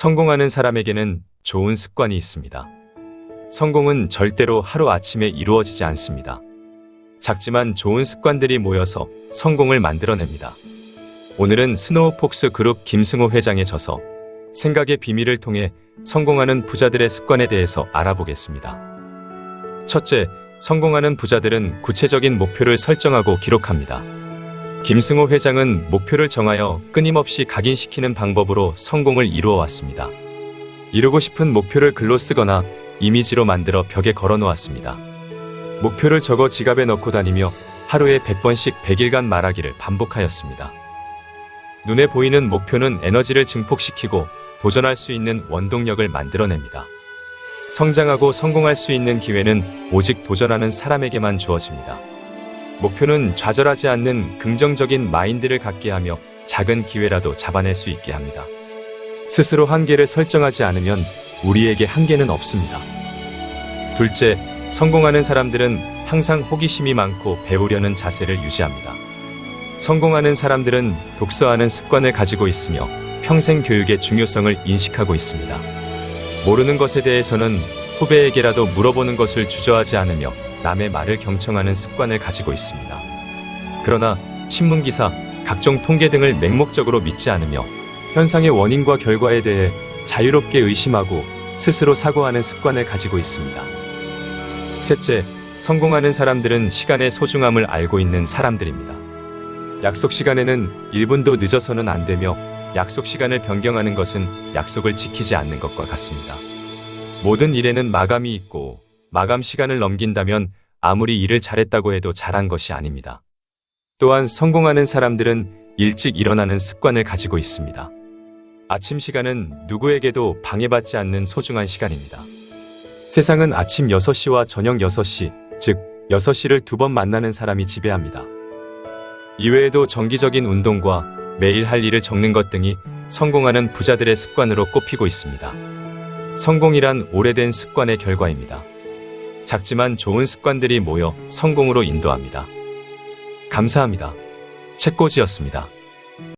성공하는 사람에게는 좋은 습관이 있습니다. 성공은 절대로 하루아침에 이루어지지 않습니다. 작지만 좋은 습관들이 모여서 성공을 만들어냅니다. 오늘은 스노우폭스 그룹 김승호 회장의 저서 생각의 비밀을 통해 성공하는 부자들의 습관에 대해서 알아보겠습니다. 첫째, 성공하는 부자들은 구체적인 목표를 설정하고 기록합니다. 김승호 회장은 목표를 정하여 끊임없이 각인시키는 방법으로 성공을 이루어 왔습니다. 이루고 싶은 목표를 글로 쓰거나 이미지로 만들어 벽에 걸어 놓았습니다. 목표를 적어 지갑에 넣고 다니며 하루에 100번씩 100일간 말하기를 반복하였습니다. 눈에 보이는 목표는 에너지를 증폭시키고 도전할 수 있는 원동력을 만들어냅니다. 성장하고 성공할 수 있는 기회는 오직 도전하는 사람에게만 주어집니다. 목표는 좌절하지 않는 긍정적인 마인드를 갖게 하며 작은 기회라도 잡아낼 수 있게 합니다. 스스로 한계를 설정하지 않으면 우리에게 한계는 없습니다. 둘째, 성공하는 사람들은 항상 호기심이 많고 배우려는 자세를 유지합니다. 성공하는 사람들은 독서하는 습관을 가지고 있으며 평생 교육의 중요성을 인식하고 있습니다. 모르는 것에 대해서는 후배에게라도 물어보는 것을 주저하지 않으며 남의 말을 경청하는 습관을 가지고 있습니다. 그러나 신문기사, 각종 통계 등을 맹목적으로 믿지 않으며 현상의 원인과 결과에 대해 자유롭게 의심하고 스스로 사고하는 습관을 가지고 있습니다. 셋째, 성공하는 사람들은 시간의 소중함을 알고 있는 사람들입니다. 약속 시간에는 1분도 늦어서는 안 되며 약속 시간을 변경하는 것은 약속을 지키지 않는 것과 같습니다. 모든 일에는 마감이 있고 마감 시간을 넘긴다면 아무리 일을 잘했다고 해도 잘한 것이 아닙니다. 또한 성공하는 사람들은 일찍 일어나는 습관을 가지고 있습니다. 아침 시간은 누구에게도 방해받지 않는 소중한 시간입니다. 세상은 아침 6시와 저녁 6시, 즉 6시를 두 번 만나는 사람이 지배합니다. 이외에도 정기적인 운동과 매일 할 일을 적는 것 등이 성공하는 부자들의 습관으로 꼽히고 있습니다. 성공이란 오래된 습관의 결과입니다. 작지만 좋은 습관들이 모여 성공으로 인도합니다. 감사합니다. 책꽂이였습니다.